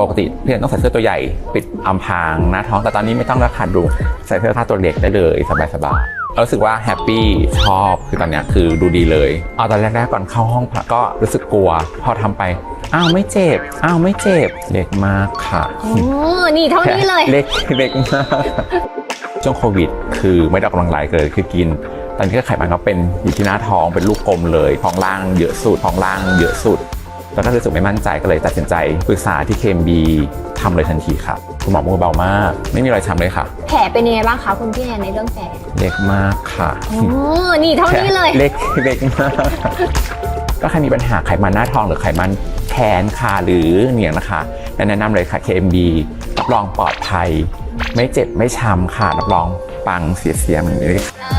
ปกติพี่ต้องใส่เสื้อตัวใหญ่ปิดอำพรางหน้าท้องแต่ตอนนี้ไม่ต้องแล้วค่ะดูใส่เสื้อผ้าตัวเล็กได้เลยสบายๆรู้สึกว่าแฮปปี้ชอบคือตอนเนี้ยคือดูดีเลยเอาตอนแรกๆก่อนเข้าห้องพักก็รู้สึกกลัว พอทำไปอ้าวไม่เจ็บอ้าวไม่เจ็บเล็กมากค่ะโอ้นี่เท่านี้เลยเล็กเล็กมากช่วงโควิด คือไม่ได้ออกกำลังกายเลยคือกิน ตอนนี้ก็ไขมันก็เป็นอยู่ที่หน้าท้องเป็นลูกกลมเลยท้องล่างเยอะสุดท้องล่างเยอะสุด แล้วก็รู้สึกไม่มั่นใจก็เลยตัดสินใจปรึกษาที่เคมบีทำเลยทันทีครับ คุณหมอมือเบามาก ไม่มีรอยช้ำเลยค่ะ แผลเป็นยังไงบ้างคะคุณพี่แอนในเรื่องแผลเล็กมากค่ะโอ้นี่เท่านี้เลย เล็กเล็กมาก ก็ใครมีปัญหาไขมันหน้าท้องหรือไขมันแขนขาหรือเหนียงนะคะ แนะนำเลยค่ะ KMB รับรองปลอดภัย ไม่เจ็บไม่ช้ำค่ะรับรองปังเสียเสียเหมือนนี้เอ